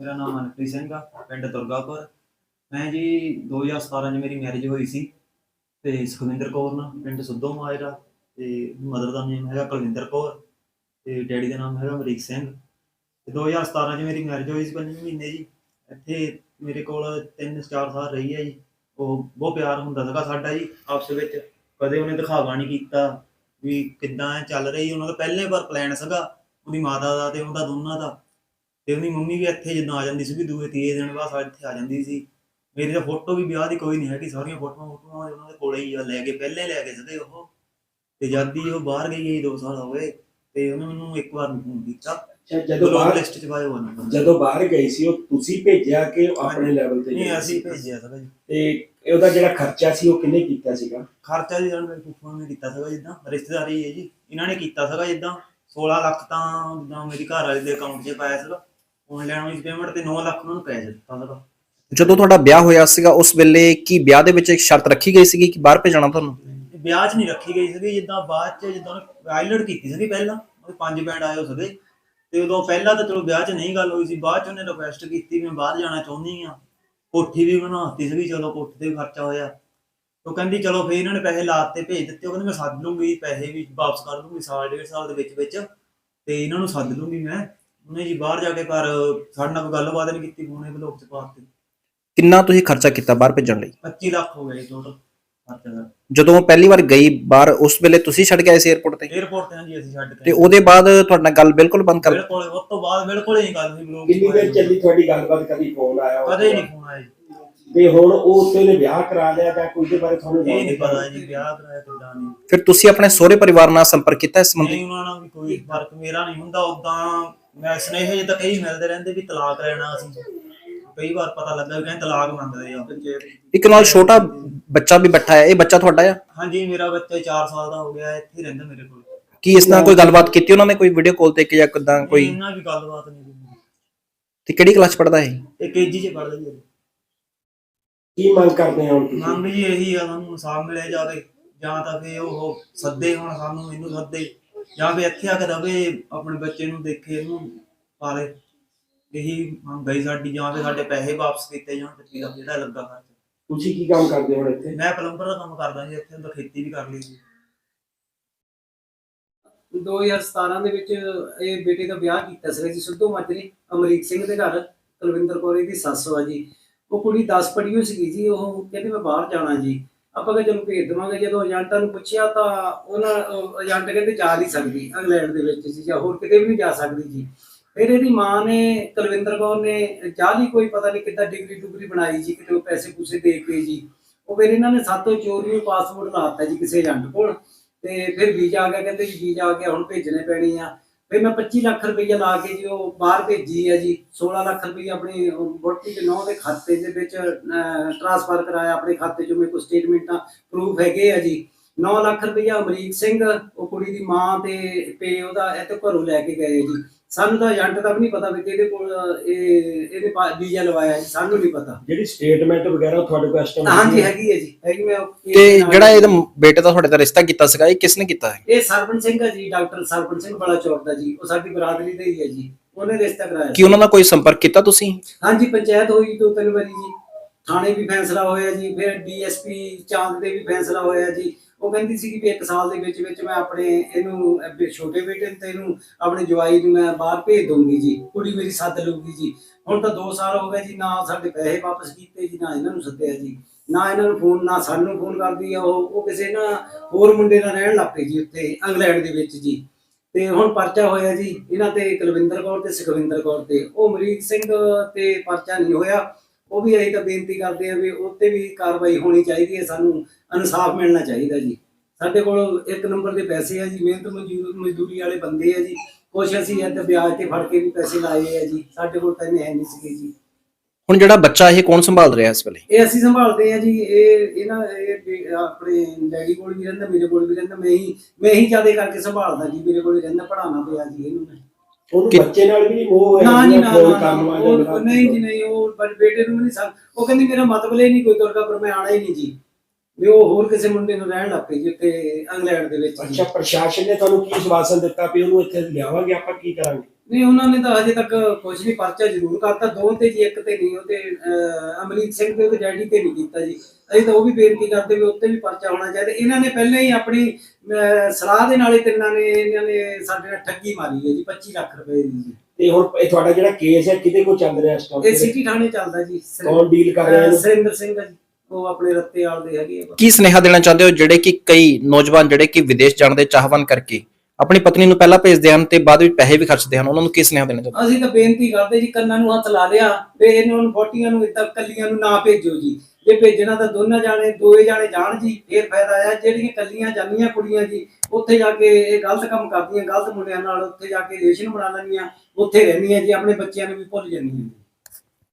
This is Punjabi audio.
ਮੇਰਾ ਨਾਮ ਮਨਪ੍ਰੀਤ ਸਿੰਘ ਆ, ਪਿੰਡ ਦੁਰਗਾਪੁਰ। ਮੈਂ ਜੀ 2017 ਚ ਮੇਰੀ ਮੈਰਿਜ ਹੋਈ ਸੀ ਤੇ ਸੁਖਵਿੰਦਰ ਕੌਰ ਨਾਲ, ਪਿੰਡ ਸੁੱਧੋ ਮਾਜਰਾ ਤੇ ਮਦਰ ਦਾ ਨਾਮ ਹੈਗਾ ਕੁਲਵਿੰਦਰ ਕੌਰ ਤੇ ਡੈਡੀ ਦਾ ਨਾਮ ਹੈਗਾ ਅਮਰੀਕ ਸਿੰਘ। ਤੇ 2017 ਚ ਮੇਰੀ ਮੈਰਿਜ ਹੋਈ ਸੀ ਪੰਜਵੇਂ ਮਹੀਨੇ ਜੀ। ਇੱਥੇ ਮੇਰੇ ਕੋਲ 3-4 ਸਾਲ ਰਹੀ ਹੈ ਜੀ। ਉਹ ਬਹੁਤ ਪਿਆਰ ਹੁੰਦਾ ਸੀਗਾ ਸਾਡਾ ਜੀ, ਆਪਸ ਵਿੱਚ। ਕਦੇ ਉਹਨੇ ਦਿਖਾਵਾ ਨਹੀਂ ਕੀਤਾ ਵੀ ਕਿੱਦਾਂ ਚੱਲ ਰਹੀ। ਉਹਨਾਂ ਦਾ ਪਹਿਲੇ ਵਾਰ ਪਲਾਨ ਸੀਗਾ, ਉਹਦੀ ਮਾਤਾ ਦਾ ਤੇ ਉਹਦਾ ਦੋਨਾਂ ਦਾ। ਤੇ ਉਹਦੀ ਮੰਮੀ ਵੀ ਇੱਥੇ ਜਦੋਂ ਆ ਜਾਂਦੀ ਸੀ ਦੂਏ ਤੀਏ ਦਿਨ ਬਾਅਦ ਸਾਡੇ ਇੱਥੇ ਆ ਜਾਂਦੀ ਸੀ। ਮੇਰੀ ਤਾਂ ਫੋਟੋ ਵੀ ਵਿਆਹ ਦੀ ਕੋਈ ਨਹੀਂ ਹੈਗੀ ਸਾਰੀਆਂ ਫੋਟੋਆਂ ਫੋਟੋਆਂ ਉਹਨਾਂ ਦੇ ਕੋਲੇ ਹੀ ਆ ਲੈ ਕੇ ਪਹਿਲੇ ਲੈ ਕੇ ਸੀਗੇ ਉਹ। ਤੇ ਜਦ ਉਹ ਬਾਹਰ ਗਈ ਹੈ 2 ਸਾਲ ਹੋ ਗਏ ਤੇ ਉਹਨੇ ਮੈਨੂੰ ਇੱਕ ਵਾਰ ਫੋਨ ਕੀਤਾ। ਜਦੋਂ ਬਾਹਰ ਲਿਸਟ ਚ ਪਾਇਆ ਹੋਇਆ ਨੰਬਰ ਜਦੋਂ ਬਾਹਰ ਗਈ ਸੀ ਉਹ ਤੁਸੀਂ ਭੇਜਿਆ ਕਿ ਆਪਣੇ ਲੈਵਲ ਤੇ ਨਹੀਂ ਅਸੀਂ? ਭੇਜਿਆ ਸੀਗਾ ਜੀ। ਤੇ ਉਹਦਾ ਜਿਹੜਾ ਖਰਚਾ ਸੀ ਉਹ ਕਿੰਨੇ ਕੀਤਾ ਸੀਗਾ? ਖਰਚਾ ਜੀ ਜਣ ਮੇਰੇ ਫੁੱਫੜ ਨੇ ਕੀਤਾ ਸੀਗਾ ਜਿੱਦਾਂ ਰਿਸ਼ਤੇਦਾਰੀ ਹੈ ਜੀ। ਇਹਨਾਂ ਨੇ ਕੀਤਾ ਸੀਗਾ ਜਿੱਦਾਂ 16 ਲੱਖ ਤਾਂ ਜਿੱਦਾਂ ਮੇਰੀ ਘਰ ਵਾਲੇ ਦੇ ਅਕਾਊਂਟ 'ਚ ਪਾਇਆ ਸੀਗਾ। ਆਨਲਾਈਨ ਵਿੱਚ ਪੇਮੈਂਟ ਤੇ 9 ਲੱਖ ਉਹਨਾਂ ਨੂੰ ਪੈ ਦਿੱਤਾ ਸੀਗਾ ਜਦੋਂ ਤੁਹਾਡਾ ਵਿਆਹ ਹੋਇਆ ਸੀਗਾ ਉਸ ਵੇਲੇ ਕੀ ਵਿਆਹ ਦੇ ਵਿੱਚ ਇੱਕ ਸ਼ਰਤ ਰੱਖੀ ਗਈ ਸੀਗੀ ਕਿ ਬਾਹਰ ਭੇਜਣਾ ਤੁਹਾਨੂੰ? ਵਿਆਹ 'ਚ ਨਹੀਂ ਰੱਖੀ ਗਈ ਸੀਗੀ ਜਿੱਦਾਂ ਬਾਅਦ 'ਚ ਜਿੱਦਾਂ ਆਈਲਟ ਕੀਤੀ ਸੀਗੀ ਪਹਿਲਾਂ ਉਹਦੇ ਪੰਜ ਬੈਂਡ ਆਏ ਸੀਗੇ। ਤੇ ਉਦੋਂ ਪਹਿਲਾਂ ਤਾਂ ਚਲੋ ਵਿਆਹ 'ਚ ਨਹੀਂ ਗੱਲ ਹੋਈ ਸੀ ਬਾਅਦ 'ਚ ਉਹਨੇ ਰਿਕੁਐਸਟ ਕੀਤੀ ਮੈਂ ਬਾਹਰ ਜਾਣਾ ਚਾਹੁੰਦੀ ਆ ਕੋਠੀ ਵੀ ਬਣਾਤੀ ਸੀਗੀ ਚਲੋ ਕੋਠੀ ਤੇ ਵੀ ਖਰਚਾ ਹੋਇਆ। ਉਹ ਕਹਿੰਦੀ ਚਲੋ ਫੇਰ ਇਹਨਾਂ ਨੇ ਪੈਸੇ ਲਾਤੇ ਭੇਜ ਦਿੱਤੇ। ਉਹ ਕਹਿੰਦੀ ਮੈਂ ਸੱਦ ਲੂੰਗੀ ਪੈਸੇ ਵੀ ਵਾਪਸ ਕਰ ਦੂੰਗੀ ਸਾਲ ਡੇਢ ਸਾਲ ਦੇ ਵਿੱਚ ਵਿੱਚ ਤੇ ਇਹਨਾਂ ਨੂੰ ਸੱਦ ਲੂੰਗੀ ਮੈਂ। ਉਹਨੇ ਜੀ ਬਾਹਰ ਜਾ ਕੇ ਘਰ ਸਾਡੇ ਨਾਲ ਗੱਲਬਾਤ ਨਹੀਂ ਕੀਤੀ ਫੋਨ ਇਹ ਬਲੌਕ ਚ ਪਾਤੇ ਕਿੰਨਾ ਤੁਸੀਂ ਖਰਚਾ ਕੀਤਾ ਬਾਹਰ ਭੇਜਣ ਲਈ? 25 ਲੱਖ ਹੋ ਗਿਆ ਜੀ ਟੋਟਲ ਜਦੋਂ ਉਹ ਪਹਿਲੀ ਵਾਰ ਗਈ ਬਾਹਰ ਉਸ ਵੇਲੇ ਤੁਸੀਂ ਛੱਡ ਕੇ ਸੀ 에어ਪੋਰਟ ਤੇ? 에어ਪੋਰਟ ਤੇ ਹਾਂ ਜੀ ਅਸੀਂ ਛੱਡ ਕੇ ਤੇ ਉਹਦੇ ਬਾਅਦ ਤੁਹਾਡੇ ਨਾਲ ਗੱਲ ਬਿਲਕੁਲ ਬੰਦ ਕਰ ਬਿਲਕੁਲ ਉਸ ਤੋਂ ਬਾਅਦ ਬਿਲਕੁਲ ਹੀ ਗੱਲ ਸੀ ਬਲੌਕ ਕਿੰਨੀ ਦੇਰ ਚੱਲੀ ਤੁਹਾਡੀ ਗੱਲਬਾਤ ਕਦੀ ਫੋਨ ਆਇਆ ਕਦੇ ਨਹੀਂ ਫੋਨ ਆਇਆ ਜੀ। ਤੇ ਹੁਣ ਉਹ ਉੱਥੇ ਨੇ ਵਿਆਹ ਕਰਾ ਲਿਆ ਜਾਂ ਕੋਈ ਦੇ ਬਾਰੇ ਤੁਹਾਨੂੰ ਇਹ ਨਹੀਂ ਪਤਾ ਜੀ ਵਿਆਹ ਕਰਾਇਆ ਕਿੱਦਾਂ ਨਹੀਂ। ਫਿਰ ਤੁਸੀਂ ਆਪਣੇ ਸਹੁਰੇ ਪਰਿਵਾਰ ਨਾਲ ਸੰਪਰਕ ਕੀਤਾ ਇਸ ਸੰਬੰਧੀ? ਨਹੀਂ ਉਹਨਾਂ ਨਾਲ ਵੀ ਕੋਈ ਫ਼ਰਕ ਮੇਰਾ ਨਹੀਂ ਹੁੰਦਾ ਉਦਾਂ ਮੈਂ ਸੁਨੇਹੇ ਜਿੱਦਾਂ ਕਈ ਮਿਲਦੇ ਰਹਿੰਦੇ ਵੀ ਤਲਾਕ ਲੈਣਾ ਅਸੀਂ। ਕਈ ਵਾਰ ਪਤਾ ਲੱਗਾ ਵੀ ਕਹਿੰਦੇ ਤਲਾਕ ਮੰਗਦੇ ਆ। ਇੱਕ ਨਾਲ ਛੋਟਾ ਬੱਚਾ ਵੀ ਬੈਠਾ ਹੈ ਇਹ ਬੱਚਾ ਤੁਹਾਡਾ ਆ? ਹਾਂਜੀ ਮੇਰਾ ਬੱਚਾ 4 ਸਾਲ ਦਾ ਹੋ ਗਿਆ ਇੱਥੇ ਹੀ ਰਹਿੰਦਾ ਮੇਰੇ ਕੋਲ। ਕੀ ਇਸ ਨਾਲ ਕੋਈ ਗੱਲਬਾਤ ਕੀਤੀ ਉਹਨਾਂ ਨੇ ਕੋਈ ਵੀਡੀਓ ਕਾਲ ਤੇ ਕਿ ਜਾਂ ਕਿਦਾਂ ਕੋਈ? ਇਹਨਾਂ ਵੀ ਗੱਲਬਾਤ ਨਹੀਂ ਕੀਤੀ ਤੇ ਕਿਹੜੀ ਕਲਾਸ ਪੜਦਾ ਹੈ ਇਹ? ਕੇਜੀ ਚ ਪੜਦਾ ਜੀ। ਕੀ ਮੰਗ ਕਰਦੇ ਹੋ ਹੁਣ ਤੁਸੀਂ? ਮੰਗ ਜੀ ਇਹੀ ਆ ਸਾਨੂੰ ਇਨਸਾਫ ਮਿਲਿਆ ਜਾਵੇ ਜਾਂ ਤਾਂ ਫੇ ਉਹ ਸੱਦੇ ਹੁਣ ਸਾਨੂੰ ਇਹਨੂੰ ਸੱਦੇ। ਜਾਂ ਫੇ ਇੱਥੇ ਆ ਕੇ ਰਵੇ ਆਪਣੇ ਬੱਚੇ ਨੂੰ ਦੇਖੇ ਇਹਨੂੰ ਪਾਲੇ। ਇਹੀ ਮੰਗ ਗਈ ਸਾਡੀ ਜਾਂ ਫੇ ਸਾਡੇ ਪੈਸੇ ਵਾਪਸ ਕੀਤੇ ਜਾਣ ਤੇ ਜਿਹੜਾ ਜਿਹੜਾ ਲੱਗਾ ਖਰਚ। ਤੁਸੀਂ ਕੀ ਕੰਮ ਕਰਦੇ ਹੋ ਹੁਣ ਇੱਥੇ? ਮੈਂ ਪਲੰਬਰ ਦਾ ਕੰਮ ਕਰਦਾ ਜੀ ਇੱਥੇ ਅੰਦਰ ਖੇਤੀ ਵੀ ਕਰ ਲਈ ਸੀ 2017 ਦੇ ਵਿੱਚ ਇਹ ਬੇਟੇ ਦਾ ਵਿਆਹ ਕੀਤਾ ਸੀ ਜੀ ਸਿੱਧੂ ਮਾਜਰੀ ਅਮਰੀਕ ਸਿੰਘ ਦੇ ਘਰ। ਕੁਲਵਿੰਦਰ ਕੌਰ ਦੀ ਸੱਸ ਵਾ ਜੀ। ਉਹ ਕੁੜੀ 10 ਪੜ੍ਹੀ ਹੋਈ ਸੀਗੀ ਜੀ, ਉਹ ਕਹਿੰਦੀ ਮੈਂ ਬਾਹਰ ਜਾਣਾ ਜੀ। ਆਪਾਂ ਕਿਹਾ ਚਲੋ ਭੇਜ ਦੇਵਾਂਗੇ, ਜਦੋਂ ਏਜੰਟਾਂ ਨੂੰ ਪੁੱਛਿਆ ਤਾਂ ਉਹਨਾਂ ਏਜੰਟ ਕਹਿੰਦੇ ਜਾ ਨਹੀਂ ਸਕਦੀ ਇੰਗਲੈਂਡ ਦੇ ਵਿੱਚ ਜੀ ਜਾਂ ਹੋਰ ਕਿਤੇ ਵੀ ਨਹੀਂ ਜਾ ਸਕਦੀ ਜੀ। ਫਿਰ ਇਹਦੀ ਮਾਂ ਨੇ, ਕੁਲਵਿੰਦਰ ਕੌਰ ਨੇ ਜਾਲੀ ਕੋਈ ਪਤਾ ਨਹੀਂ ਕਿੱਦਾਂ ਡਿਗਰੀ ਡੁਗਰੀ ਬਣਾਈ ਜੀ, ਕਿਤੇ ਉਹ ਪੈਸੇ ਪੂਸੇ ਦੇ ਕੇ ਜੀ। ਉਹ ਫਿਰ ਇਹਨਾਂ ਨੇ ਸਾਤੋਂ ਚੋਰੀ ਪਾਸਪੋਰਟ ਲਾਤਾ ਜੀ ਕਿਸੇ ਏਜੰਟ ਕੋਲ। ਤੇ ਫਿਰ ਵੀਜ਼ਾ ਆ ਗਿਆ, ਕਹਿੰਦੇ ਜੀ ਵੀਜ਼ਾ ਆ ਗਿਆ, ਹੁਣ ਭੇਜਣੇ ਪੈਣੀ ਆ। ਵੀ ਮੈਂ 25 ਲੱਖ ਰੁਪਈਆ ਲਾ ਕੇ ਜੀ ਉਹ ਬਾਹਰ ਭੇਜੀ ਹੈ ਜੀ 16 ਲੱਖ ਰੁਪਈਆ ਆਪਣੀ ਵੋਟੀ ਦੇ ਨਾਂ ਦੇ ਖਾਤੇ ਦੇ ਵਿੱਚ ਟ੍ਰਾਂਸਫਰ ਕਰਾਇਆ ਆਪਣੇ ਖਾਤੇ ਚੋਂ ਮੇਰੇ ਕੋਲ ਸਟੇਟਮੈਂਟਾਂ ਪ੍ਰੂਫ ਹੈਗੇ ਆ ਜੀ। 9 ਲੱਖ ਰੁਪਈਆ ਅਮਰੀਕ ਸਿੰਘ ਉਹ ਕੁੜੀ ਦੀ ਮਾਂ ਤੇ ਪੇ ਉਹਦਾ ਇਹ ਤੋਂ ਘਰੋਂ ਲੈ ਕੇ ਗਏ ਜੀ। ਸਾਨੂੰ ਤਾਂ ਏਜੰਟ ਦਾ ਵੀ ਨਹੀਂ ਪਤਾ ਵੀ ਕਿਹਦੇ ਕੋਲ ਇਹ ਇਹਦੇ ਵੀਜ਼ਾ ਲਵਾਇਆ ਜੀ ਸਾਨੂੰ ਨਹੀਂ ਪਤਾ। ਜਿਹੜੀ ਸਟੇਟਮੈਂਟ ਵਗੈਰਾ ਉਹ ਤੁਹਾਡੇ ਕੋਲ time ਹਾਂਜੀ ਹੈਗੀ ਹੈ? ਜੀ ਹੈਗੀ ਮੈਂ ਉਹ- ਤੇ ਜਿਹੜਾ ਇਹਦਾ ਬੇਟੇ ਦਾ ਤੁਹਾਡੇ ਦਾ ਰਿਸ਼ਤਾ ਕੀਤਾ ਸੀਗਾ ਇਹ ਕਿਸ ਨੇ ਕੀਤਾ ਹੈ? ਇਹ ਸਰਪੰਚ ਸਿੰਘ ਹੈ ਜੀ ਡਾਕਟਰ ਸਰਪੰਚ ਸਿੰਘ ਬੜਾ ਚੌਕ ਦਾ ਜੀ ਉਹ ਸਾਡੀ ਬਰਾਦਰੀ ਦਾ ਹੀ ਹੈ ਜੀ ਉਹਨੇ ਰਿਸ਼ਤਾ ਕਰਾਇਆ ਕੀ ਉਹਨਾਂ ਨਾਲ ਕੋਈ ਸੰਪਰਕ ਕੀਤਾ ਤੁਸੀਂ? ਹਾਂਜੀ ਪੰਚਾਇਤ ਹੋਈ ਦੋ ਤਿੰਨ ਵਾਰੀ ਜੀ ਥਾਣੇ ਵੀ ਫੈਸਲਾ ਹੋਇਆ ਜੀ ਫਿਰ ਡੀਐਸਪੀ ਚਾਂਦ ਦੇ ਵੀ ਫੈਸਲਾ ਹੋਇਆ ਜੀ ਉਹ ਕਹਿੰਦੀ ਸੀ ਕਿ ਵੀ ਇੱਕ ਸਾਲ ਦੇ ਵਿੱਚ ਵਿੱਚ ਮੈਂ ਆਪਣੇ ਇਹਨੂੰ ਅਹ ਛੋਟੇ ਬੇਟੇ ਨੂੰ ਤੇ ਇਹਨੂੰ, ਆਪਣੇ ਜਵਾਈ ਨੂੰ ਮੈਂ ਬਾਹਰ ਭੇਜ ਦਊਂਗੀ ਜੀ। ਕੁੜੀ ਮੇਰੀ ਸੱਦ ਲਊਗੀ ਜੀ। ਹੁਣ ਤਾਂ 2 ਸਾਲ ਹੋ ਗਏ ਜੀ, ਨਾ ਸਾਡੇ ਪੈਸੇ ਵਾਪਸ ਕੀਤੇ ਜੀ, ਨਾ ਇਹਨਾਂ ਨੂੰ ਸੱਦਿਆ ਜੀ। ਨਾ ਇਹਨਾਂ ਨੂੰ ਫੋਨ, ਨਾ ਸਾਨੂੰ ਫੋਨ ਕਰਦੀ ਆ ਉਹ। ਉਹ ਕਿਸੇ ਨਾ ਹੋਰ ਮੁੰਡੇ ਨਾਲ ਰਹਿਣ ਲੱਗ ਪਈ ਜੀ ਉੱਥੇ, ਇੰਗਲੈਂਡ ਦੇ ਵਿੱਚ ਜੀ। ਤੇ ਹੁਣ ਪਰਚਾ ਹੋਇਆ ਜੀ। ਇਹਨਾਂ ਤੇ ਕੁਲਵਿੰਦਰ ਕੌਰ ਤੇ ਸੁਖਵਿੰਦਰ ਕੌਰ ਤੇ। ਉਹ ਅਮਰੀਕ ਸਿੰਘ ਤੇ ਪਰਚਾ ਨਹੀਂ ਹੋਇਆ। ਉਹ ਵੀ ਅਸੀਂ ਤਾਂ ਬੇਨਤੀ ਕਰਦੇ ਆ ਵੀ ਉੱਤੇ ਵੀ ਕਾਰਵਾਈ ਹੋਣੀ ਚਾਹੀਦੀ ਹੈ ਸਾਨੂੰ ਇਨਸਾਫ ਮਿਲਣਾ ਚਾਹੀਦਾ ਜੀ। ਸਾਡੇ ਕੋਲ ਇੱਕ ਨੰਬਰ ਦੇ ਪੈਸੇ ਆ ਜੀ ਮਿਹਨਤ ਮਜ਼ਦੂਰ ਮਜ਼ਦੂਰੀ ਵਾਲੇ ਬੰਦੇ ਆ ਜੀ। ਕੁਛ ਅਸੀਂ ਇੱਥੇ ਵਿਆਜ ਤੇ ਫੜ ਕੇ ਵੀ ਪੈਸੇ ਲਾਏ ਆ ਜੀ ਸਾਡੇ ਕੋਲ ਤਾਂ ਇੰਨੇ ਹੈ ਨਹੀਂ ਸੀਗੇ ਜੀ। ਹੁਣ ਜਿਹੜਾ ਬੱਚਾ ਇਹ ਕੌਣ ਸੰਭਾਲ ਰਿਹਾ ਇਸ ਵੇਲੇ? ਇਹ ਅਸੀਂ ਸੰਭਾਲਦੇ ਆ ਜੀ ਇਹ ਇਹਨਾਂ ਇਹ ਵੀ ਆਪਣੇ ਡੈਡੀ ਕੋਲ ਵੀ ਰਹਿੰਦਾ ਮੇਰੇ ਕੋਲ ਵੀ ਰਹਿੰਦਾ ਮੈਂ ਹੀ ਮੈਂ ਹੀ ਜ਼ਿਆਦਾ ਕਰਕੇ ਸੰਭਾਲਦਾ ਜੀ ਮੇਰੇ ਕੋਲ ਹੀ ਰਹਿੰਦਾ ਪੜਾਉਣਾ ਪਿਆ ਜੀ ਇਹਨੂੰ ਮੈਂ। ਉਹਨੂੰ ਬੱਚੇ ਨਾਲ ਵੀ ਨਹੀਂ ਮੋਹ ਹੋਇਆ ਨਾ ਜੀ ਨਾ ਕੋਈ ਨਾ, ਕੰਮ ਨਾ ਆ ਉਹ- ਨਹੀਂ ਜੀ ਨਹੀਂ ਉਹ ਬਟ ਬੇਟੇ ਨੂੰ ਵੀ ਨਹੀਂ ਸਕ ਉਹ ਕਹਿੰਦੀ ਮੇਰਾ ਮਤਲਬ ਇਹ ਨਹੀਂ ਕੋਈ ਤੁਰਕਾ ਪਰ ਮੈਂ ਆਣਾ ਹੀ ਨਹੀਂ ਜੀ। ਵੀ ਉਹ ਹੋਰ ਕਿਸੇ ਮੁੰਡੇ ਨੂੰ ਰਹਿਣ ਲੱਗ ਪਈ ਜੀ ਉੱਥੇ ਇੰਗਲੈਂਡ ਦੇ ਵਿੱਚ। ਅੱਛਾ ਪ੍ਰਸ਼ਾਸਨ ਨੇ ਤੁਹਾਨੂੰ ਕੀ ਸਵਾਸਨ ਦਿੱਤਾ ਵੀ ਉਹਨੂੰ ਇੱਥੇ ਲਿਆਵਾਂਗੇ ਆਪਾਂ ਕੀ ਕਰਾਂਗੇ? ਨਹੀਂ ਉਹਨਾਂ ਨੇ ਤਾਂ ਹਜੇ ਤੱਕ ਕੁਝ ਨਹੀਂ ਪਰਚਾ ਜ਼ਰੂਰ ਕਰਤਾ। ਦੋ ਤੇ ਜੀ ਇੱਕ ਤੇ ਨਹੀਂ ਉਹ ਤੇ ਅਹ, ਅਮਰੀਕ ਸਿੰਘ ਤੇ ਉਹਦੇ ਡੈਡੀ ਤੇ ਨਹੀਂ ਕੀਤਾ ਜੀ। ਅਸੀਂ ਤਾਂ ਉਹ ਵੀ ਬੇਨਤੀ ਕਰਦੇ ਵੀ ਉੱਤੇ ਵੀ ਪਰਚਾ ਹੋਣਾ ਚਾਹੀਦਾ। ਇਹਨਾਂ ਨੇ ਪਹਿਲਾਂ ਹੀ ਆਪਣੀ ਸਲਾਹ ਦੇ ਨਾਲ ਹੀ ਤਿੰਨਾਂ ਨੇ ਇਹਨਾਂ ਨੇ ਸਾਡੇ ਨਾਲ ਠੱਗੀ ਮਾਰੀ ਹੈ ਜੀ 25 ਲੱਖ ਰੁਪਏ ਦੀ ਜੀ। ਤੇ ਹੁਣ ਇਹ ਤੁਹਾਡਾ ਜਿਹੜਾ ਕੇਸ ਹੈ ਕਿਤੇ ਕੋ ਚੱਲ ਰਿਹਾ ਇਸ ਇਹ ਟਾਈਮ ਸਿਟੀ ਥਾਣੇ ਚੱਲਦਾ ਜੀ। ਕੌਣ ਡੀਲ ਕਰ ਰਿਹਾ ਇਹਨੂੰ? ਸੁਰਿੰਦਰ ਸਿੰਘ ਜੀ। ਉਹ ਆਪਣੇ ਰੱਤੇ ਵਾਲ ਦੇ ਹੈਗੇ ਕੀ ਸੁਨੇਹਾ ਦੇਣਾ ਚਾਹੁੰਦੇ ਹੋ ਜਿਹੜੇ ਕਿ ਕਈ ਨੌਜਵਾਨ ਜਿਹੜੇ ਕਿ ਵਿਦੇਸ਼ ਜਾਣ ਦੇ ਚਾਹਵਾਨ ਕਰਕੇ? ਆਪਣੀ ਪਤਨੀ ਨੂੰ ਪਹਿਲਾਂ ਭੇਜਦੇ ਹਨ ਤੇ ਬਾਅਦ ਵਿੱਚ ਪੈਸੇ ਵੀ ਖਰਚਦੇ ਹਨ। ਉਹਨਾਂ ਨੂੰ ਕੀ ਸੁਨੇਹਾ ਦੇਣਾ ਚਾਹੁੰਦੇ ਅਸੀਂ ਤਾਂ ਬੇਨਤੀ ਕਰਦੇ ਜੀ, ਕੰਨਾਂ ਨੂੰ ਹੱਥ ਲਾ ਲਿਆ, ਤੇ ਇਹਨਾਂ ਨੂੰ ਬੋਟੀਆਂ ਨੂੰ ਇਦਾਂ ਕੱਲੀਆਂ ਨੂੰ ਨਾ ਭੇਜੋ ਜੀ। ਜੇ ਭੇਜਣਾ ਤਾਂ ਦੋਨਾਂ ਜਾਣੇ, ਦੋਏ ਜਾਣੇ ਜਾਣ ਜੀ, ਫੇਰ ਫਾਇਦਾ ਆ। ਜਿਹੜੀਆਂ ਕੱਲੀਆਂ ਜਾਂਦੀਆਂ ਕੁੜੀਆਂ ਜੀ, ਉੱਥੇ ਜਾ ਕੇ ਇਹ ਗਲਤ ਕੰਮ ਕਰਦੀਆਂ, ਗਲਤ ਮੁੰਡਿਆਂ ਨਾਲ ਉੱਥੇ ਜਾ ਕੇ ਰਿਲੇਸ਼ਨ ਬਣਾ ਲੈਂਦੀਆਂ, ਉੱਥੇ ਰਹਿੰਦੀਆਂ ਜੀ, ਆਪਣੇ ਬੱਚਿਆਂ ਨੂੰ ਵੀ ਭੁੱਲ ਜਾਂਦੀਆਂ ਜੀ।